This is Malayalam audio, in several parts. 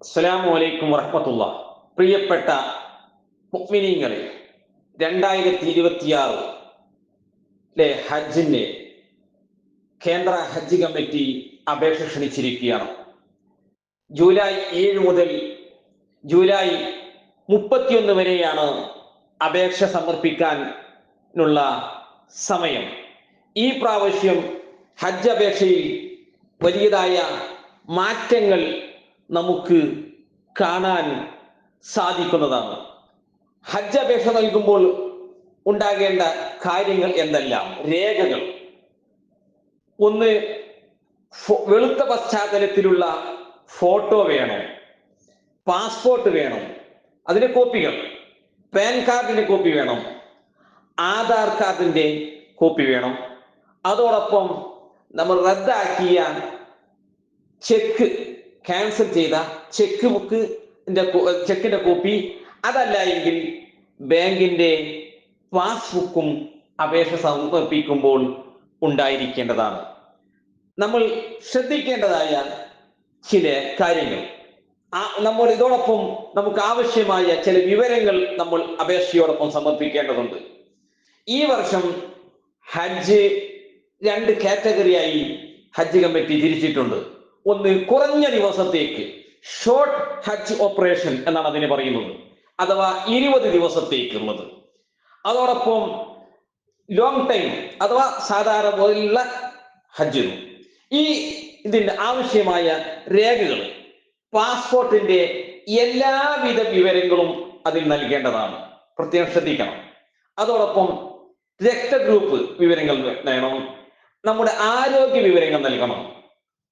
അസ്സലാമു അലൈക്കും വറഹമത്തുള്ള പ്രിയപ്പെട്ട മുഅ്മിനീങ്ങളെ രണ്ടായിരത്തി ഇരുപത്തിയാറ് ലെ ഹജ്ജിന്റെ കേന്ദ്ര ഹജ്ജ് കമ്മിറ്റി അപേക്ഷ ക്ഷണിച്ചിരിക്കുകയാണ്. ജൂലൈ ഏഴ് മുതൽ ജൂലൈ മുപ്പത്തിയൊന്ന് വരെയാണ് അപേക്ഷ സമർപ്പിക്കാനുള്ള സമയം. ഈ പ്രാവശ്യം ഹജ്ജ് അപേക്ഷയിൽ വലിയതായ മാറ്റങ്ങൾ നമുക്ക് കാണാൻ സാധിക്കുന്നതാണ്. ഹജ്ജ് അപേക്ഷ നൽകുമ്പോൾ ഉണ്ടാകേണ്ട കാര്യങ്ങൾ എന്തെല്ലാം? രേഖകൾ. ഒന്ന് വെളുത്ത പശ്ചാത്തലത്തിലുള്ള ഫോട്ടോ വേണം. പാസ്പോർട്ട് വേണം. അതിന്റെ കോപ്പികൾ. പാൻ കാർഡിന്റെ കോപ്പി വേണം. ആധാർ കാർഡിന്റെ കോപ്പി വേണം. അതോടൊപ്പം നമ്മൾ റദ്ദാക്കിയ ചെക്ക് ക്യാൻസൽ ചെയ്ത ചെക്ക് ബുക്ക് ചെക്കിന്റെ കോപ്പി അതല്ല എങ്കിൽ ബാങ്കിന്റെ പാസ്ബുക്കും അപേക്ഷ സമർപ്പിക്കുമ്പോൾ ഉണ്ടായിരിക്കേണ്ടതാണ്. നമ്മൾ ശ്രദ്ധിക്കേണ്ടതായ ചില കാര്യങ്ങൾ. നമ്മൾ ഇതോടൊപ്പം നമുക്ക് ആവശ്യമായ ചില വിവരങ്ങൾ നമ്മൾ അപേക്ഷയോടൊപ്പം സമർപ്പിക്കേണ്ടതുണ്ട്. ഈ വർഷം ഹജ്ജ് രണ്ട് കാറ്റഗറിയായി ഹജ്ജ് കമ്മിറ്റി തിരിച്ചിട്ടുണ്ട്. ഒന്ന് കുറഞ്ഞ ദിവസത്തേക്ക് ഷോർട്ട് ഹജ്ജ് ഓപ്പറേഷൻ എന്നാണ് അതിന് പറയുന്നത്. അഥവാ ഇരുപത് ദിവസത്തേക്കുള്ളത്. അതോടൊപ്പം ലോങ് ടൈം അഥവാ സാധാരണ ഹജ്ജ് ഈ ഇതിന്റെ ആവശ്യമായ രേഖകൾ പാസ്പോർട്ടിന്റെ എല്ലാവിധ വിവരങ്ങളും അതിൽ നൽകേണ്ടതാണ്. പ്രത്യേകം ശ്രദ്ധിക്കണം. അതോടൊപ്പം രക്തഗ്രൂപ്പ് വിവരങ്ങൾ വേണം. നമ്മുടെ ആരോഗ്യ വിവരങ്ങൾ നൽകണം.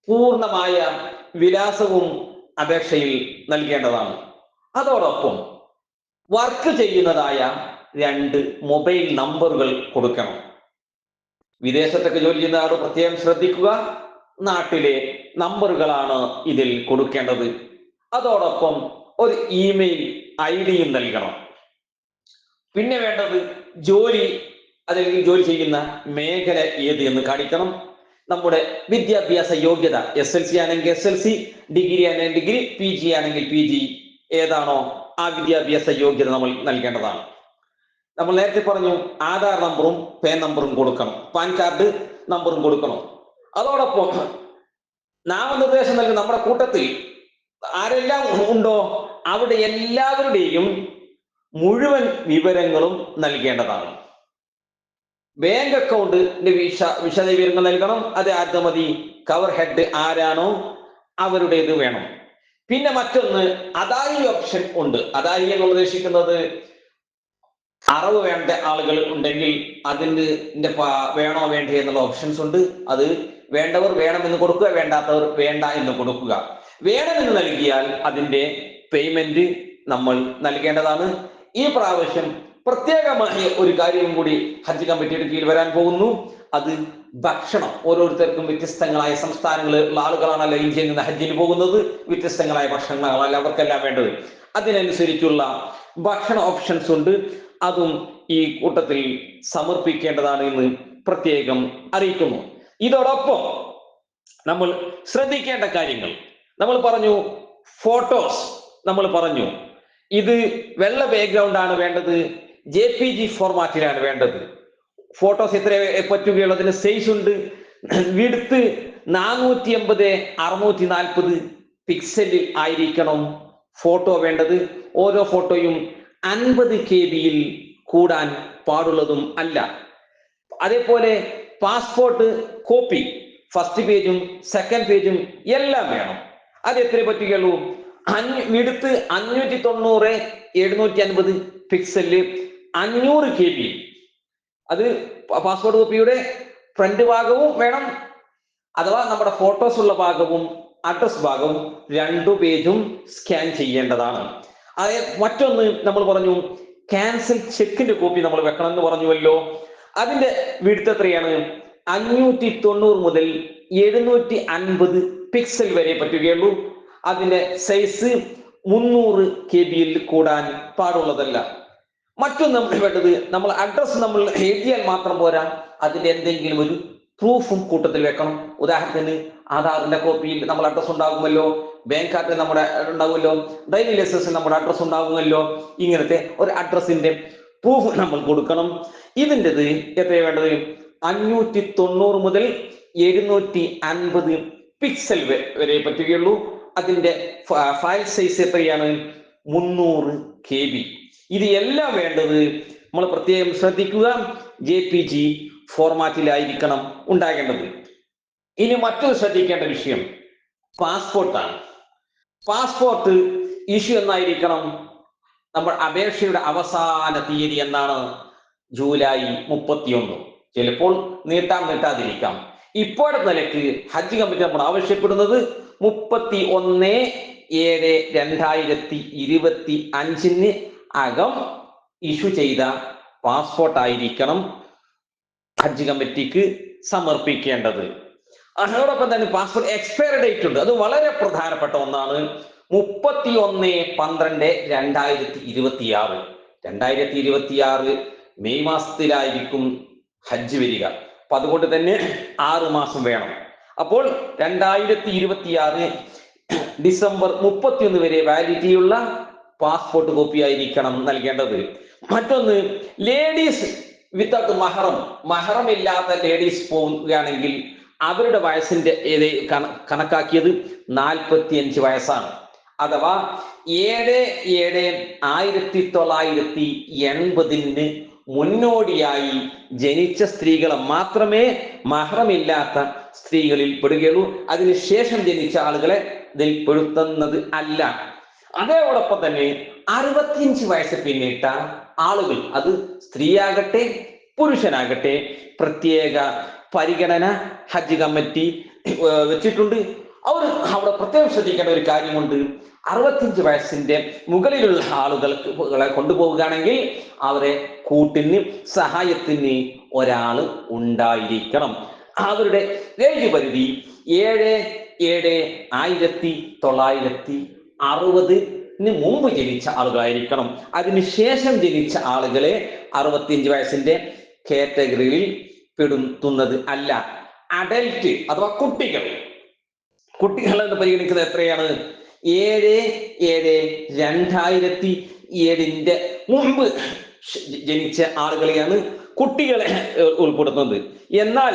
പൂർണമായ വിലാസവും അപേക്ഷയിൽ നൽകേണ്ടതാണ്. അതോടൊപ്പം വർക്ക് ചെയ്യുന്നതായ രണ്ട് മൊബൈൽ നമ്പറുകൾ കൊടുക്കണം. വിദേശത്തൊക്കെ ജോലി ചെയ്യുന്ന ആൾ പ്രത്യേകം ശ്രദ്ധിക്കുക. നാട്ടിലെ നമ്പറുകളാണ് ഇതിൽ കൊടുക്കേണ്ടത്. അതോടൊപ്പം ഒരു ഇമെയിൽ ഐ ഡിയും നൽകണം. പിന്നെ വേണ്ടത് ജോലി അല്ലെങ്കിൽ ജോലി ചെയ്യുന്ന മേഖല ഏത് എന്ന് കാണിക്കണം. നമ്മുടെ വിദ്യാഭ്യാസ യോഗ്യത എസ് എൽ സി ആണെങ്കിൽ എസ് എൽ സി ഡിഗ്രി ആണെങ്കിൽ ഡിഗ്രി പി ജി ആണെങ്കിൽ പി ജി ഏതാണോ ആ വിദ്യാഭ്യാസ യോഗ്യത നമ്മൾ നൽകേണ്ടതാണ്. നമ്മൾ നേരത്തെ പറഞ്ഞു ആധാർ നമ്പറും പേൻ നമ്പറും കൊടുക്കണം. പാൻ കാർഡ് നമ്പറും കൊടുക്കണം. അതോടൊപ്പം നാമനിർദ്ദേശം നൽകുന്ന നമ്മുടെ കൂട്ടത്തിൽ ആരെല്ലാം ഉണ്ടോ അവിടെ എല്ലാവരുടെയും മുഴുവൻ വിവരങ്ങളും നൽകേണ്ടതാണ്. ബാങ്ക് അക്കൗണ്ടിന്റെ വിശ വിശദ വിവരങ്ങൾ നൽകണം. അത് ആദ്യം മതി. കവർ ഹെഡ് ആരാണോ അവരുടേത് വേണം. പിന്നെ മറ്റൊന്ന് അദായി ഓപ്ഷൻ ഉണ്ട്. അതായി എന്ന് ഉദ്ദേശിക്കുന്നത് അറിവ് വേണ്ട ആളുകൾ ഉണ്ടെങ്കിൽ അതിന് വേണോ വേണ്ടേ എന്നുള്ള ഓപ്ഷൻസ് ഉണ്ട്. അത് വേണ്ടവർ വേണമെന്ന് കൊടുക്കുക വേണ്ടാത്തവർ വേണ്ട എന്ന് കൊടുക്കുക. വേണമെന്ന് നൽകിയാൽ അതിന്റെ പേയ്മെന്റ് നമ്മൾ നൽകേണ്ടതാണ്. ഈ പ്രാവശ്യം പ്രത്യേകമായ ഒരു കാര്യവും കൂടി ഹജ്ജ് കമ്മിറ്റിയുടെ കീഴിൽ വരാൻ പോകുന്നു. അത് ഭക്ഷണം. ഓരോരുത്തർക്കും വ്യത്യസ്തങ്ങളായ സംസ്ഥാനങ്ങളിലുള്ള ആളുകളാണല്ലോ ഇന്ത്യയിൽ നിന്ന് ഹജ്ജിന് പോകുന്നത്. വ്യത്യസ്തങ്ങളായ ഭക്ഷണങ്ങളാണല്ലോ അവർക്കെല്ലാം വേണ്ടത്. അതിനനുസരിച്ചുള്ള ഭക്ഷണ ഓപ്ഷൻസ് ഉണ്ട്. അതും ഈ കൂട്ടത്തിൽ സമർപ്പിക്കേണ്ടതാണ് എന്ന് പ്രത്യേകം അറിയിക്കുന്നു. ഇതോടൊപ്പം നമ്മൾ ശ്രദ്ധിക്കേണ്ട കാര്യങ്ങൾ. നമ്മൾ പറഞ്ഞു ഫോട്ടോസ് നമ്മൾ പറഞ്ഞു. ഇത് വെള്ള ബാക്ക്ഗ്രൗണ്ട് ആണ് വേണ്ടത്. ജെ പി ജി ഫോർമാറ്റിലാണ് വേണ്ടത്. ഫോട്ടോസ് എത്ര പറ്റുകയുള്ളൂ അതിന് സൈസ് ഉണ്ട്. വിടുത്ത് നാനൂറ്റി എൺപത് അറുന്നൂറ്റി നാൽപ്പത് പിക്സലിൽ ആയിരിക്കണം ഫോട്ടോ വേണ്ടത്. ഓരോ ഫോട്ടോയും അൻപത് കെ ബിയിൽ കൂടാൻ പാടുള്ളതും അല്ല. അതേപോലെ പാസ്പോർട്ട് കോപ്പി ഫസ്റ്റ് പേജും സെക്കൻഡ് പേജും എല്ലാം വേണം. അത് എത്ര പറ്റുകയുള്ളൂ? അഞ്ഞൂ വിടുത്ത് അഞ്ഞൂറ്റി തൊണ്ണൂറ് എഴുന്നൂറ്റി അൻപത് പിക്സലിൽ അഞ്ഞൂറ് കെ ബി അത് പാസ്പോർട്ട് കോപ്പിയുടെ ഫ്രണ്ട് ഭാഗവും വേണം. അഥവാ നമ്മുടെ ഫോട്ടോസ് ഉള്ള ഭാഗവും അഡ്രസ് ഭാഗവും രണ്ടു പേജും സ്കാൻ ചെയ്യേണ്ടതാണ്. അത് മറ്റൊന്ന് നമ്മൾ പറഞ്ഞു ക്യാൻസൽ ചെക്കിന്റെ കോപ്പി നമ്മൾ വെക്കണം എന്ന് പറഞ്ഞുവല്ലോ. അതിന്റെ വിടുത്ത് എത്രയാണ്? അഞ്ഞൂറ്റി തൊണ്ണൂറ് മുതൽ എഴുന്നൂറ്റി അൻപത് പിക്സൽ വരെ പറ്റുകയുള്ളൂ. അതിന്റെ സൈസ് മുന്നൂറ് കെ ബിയിൽ കൂടാൻ പാടുള്ളതല്ല. മറ്റൊന്ന് നമ്മൾ വേണ്ടത് നമ്മൾ അഡ്രസ് നമ്മൾ എഴുതിയാൽ മാത്രം പോരാ. അതിന്റെ എന്തെങ്കിലും ഒരു പ്രൂഫും കൂട്ടത്തിൽ വെക്കണം. ഉദാഹരണത്തിന് ആധാറിന്റെ കോപ്പിയിൽ നമ്മൾ അഡ്രസ് ഉണ്ടാകുമല്ലോ. ബാങ്ക് കാർഡിൽ നമ്മുടെ ഉണ്ടാവുമല്ലോ ഡ്രൈവിംഗ് ലൈസൻസിൽ നമ്മുടെ അഡ്രസ് ഉണ്ടാകുമല്ലോ. ഇങ്ങനത്തെ ഒരു അഡ്രസ്സിന്റെ പ്രൂഫ് നമ്മൾ കൊടുക്കണം. ഇതിന്റെത് എത്ര വേണ്ടത്? അഞ്ഞൂറ്റി തൊണ്ണൂറ് മുതൽ എഴുന്നൂറ്റി അൻപത് പിക്സൽ വരെ പറ്റുകയുള്ളൂ. അതിന്റെ ഫയൽ സൈസ് എത്രയാണ്? മുന്നൂറ് കെ ബി. ഇത് എല്ലാം വേണ്ടത് നമ്മൾ പ്രത്യേകം ശ്രദ്ധിക്കുക. ജെ പി ജി ഫോർമാറ്റിലായിരിക്കണം ഉണ്ടാകേണ്ടത്. ഇനി മറ്റൊരു ശ്രദ്ധിക്കേണ്ട വിഷയം പാസ്പോർട്ടാണ്. പാസ്പോർട്ട് ഇഷ്യൂ എന്നായിരിക്കണം നമ്മൾ അപേക്ഷയുടെ അവസാന തീയതി എന്നാണ് ജൂലൈ മുപ്പത്തിയൊന്ന്. ചിലപ്പോൾ നീട്ടാം നീട്ടാതിരിക്കാം. ഇപ്പോഴത്തെ നിലയ്ക്ക് ഹജ്ജ് കമ്മിറ്റി നമ്മൾ ആവശ്യപ്പെടുന്നത് മുപ്പത്തി ഒന്ന് ഏഴ് രണ്ടായിരത്തി ഇരുപത്തി അഞ്ചിന് അകം ഇഷ്യൂ ചെയ്ത പാസ്പോർട്ട് ആയിരിക്കണം ഹജ്ജ് കമ്മിറ്റിക്ക് സമർപ്പിക്കേണ്ടത്. അതോടൊപ്പം തന്നെ പാസ്പോർട്ട് എക്സ്പയർ ഡേറ്റ് ഉണ്ട്. അത് വളരെ പ്രധാനപ്പെട്ട ഒന്നാണ്. മുപ്പത്തി ഒന്ന് പന്ത്രണ്ട് രണ്ടായിരത്തി ഇരുപത്തി ആറ് രണ്ടായിരത്തി ഇരുപത്തി ആറ് മെയ് മാസത്തിലായിരിക്കും ഹജ്ജ് വരിക. അപ്പൊ അതുകൊണ്ട് തന്നെ ആറ് മാസം വേണം. അപ്പോൾ രണ്ടായിരത്തി ഇരുപത്തി ആറ് ഡിസംബർ മുപ്പത്തിയൊന്ന് വരെ വാലിഡിറ്റിയുള്ള പാസ്പോർട്ട് കോപ്പി ആയിരിക്കണം നൽകേണ്ടത്. മറ്റൊന്ന് ലേഡീസ് വിത്തൗട്ട് മഹറം മഹറം ഇല്ലാത്ത ലേഡീസ് പോവുകയാണെങ്കിൽ അവരുടെ വയസ്സിന്റെ കണക്കാക്കിയത് നാൽപ്പത്തി അഞ്ച് വയസ്സാണ്. അഥവാ ഏഴ് ഏഴ് ആയിരത്തി തൊള്ളായിരത്തി എൺപതിന് മുന്നോടിയായി ജനിച്ച സ്ത്രീകളെ മാത്രമേ മഹറമില്ലാത്ത സ്ത്രീകളിൽ പെടുകയുള്ളൂ. അതിനുശേഷം ജനിച്ച ആളുകളെ ഇതിൽ പെടുത്തുന്നത് അല്ല. അതോടൊപ്പം തന്നെ അറുപത്തിയഞ്ച് വയസ്സ് പിന്നിട്ട ആളുകൾ അത് സ്ത്രീയാകട്ടെ പുരുഷനാകട്ടെ പ്രത്യേക പരിഗണന ഹജ്ജ് കമ്മിറ്റി വെച്ചിട്ടുണ്ട്. അവർ അവിടെ പ്രത്യേകം ശ്രദ്ധിക്കേണ്ട ഒരു കാര്യമുണ്ട്. അറുപത്തിയഞ്ച് വയസ്സിന്റെ മുകളിലുള്ള ആളുകളെ കൊണ്ടുപോവുകയാണെങ്കിൽ അവരെ കൂട്ടിന് സഹായത്തിന് ഒരാൾ ഉണ്ടായിരിക്കണം. അവരുടെ ഏജ് പരിധി ഏഴ് ഏഴ് ആയിരത്തി തൊള്ളായിരത്തി അറുപതിന് മുമ്പ് ജനിച്ച ആളുകളായിരിക്കണം. അതിനുശേഷം ജനിച്ച ആളുകളെ അറുപത്തിയഞ്ച് വയസ്സിന്റെ കാറ്റഗറിയിൽ പെടുത്തുന്നത് അല്ല. അഡൽറ്റ് അഥവാ കുട്ടികൾ. കുട്ടികൾ എന്ന് പരിഗണിക്കുന്നത് എത്രയാണ്? ഏഴ് ഏഴ് രണ്ടായിരത്തി ഏഴിന്റെ മുമ്പ് ജനിച്ച ആളുകളെയാണ് കുട്ടികളെ ഉൾപ്പെടുത്തുന്നത്. എന്നാൽ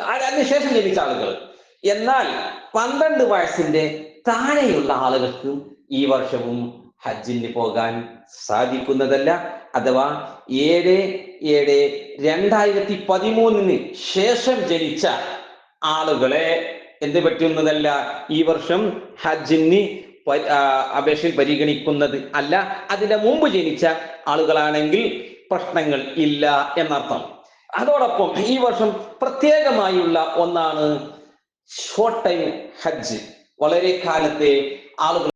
അതിനുശേഷം ജനിച്ച ആളുകൾ. എന്നാൽ പന്ത്രണ്ട് വയസ്സിന്റെ താഴെയുള്ള ആളുകൾക്കും ഈ വർഷവും ഹജ്ജിന് പോകാൻ സാധിക്കുന്നതല്ല. അഥവാ ഏഴ് ഏഴ് രണ്ടായിരത്തി പതിമൂന്നിന് ശേഷം ജനിച്ച ആളുകളെ എന്ത് പറ്റുന്നതല്ല? ഈ വർഷം ഹജ്ജിന് അപേക്ഷയിൽ പരിഗണിക്കുന്നത് അല്ല. അതിന്റെ മുമ്പ് ജനിച്ച ആളുകളാണെങ്കിൽ പ്രശ്നങ്ങൾ ഇല്ല എന്നർത്ഥം. അതോടൊപ്പം ഈ വർഷം പ്രത്യേകമായുള്ള ഒന്നാണ് ഷോർട്ട് ടൈം ഹജ്ജ്. വളരെ കാലത്തെ ആളുകൾ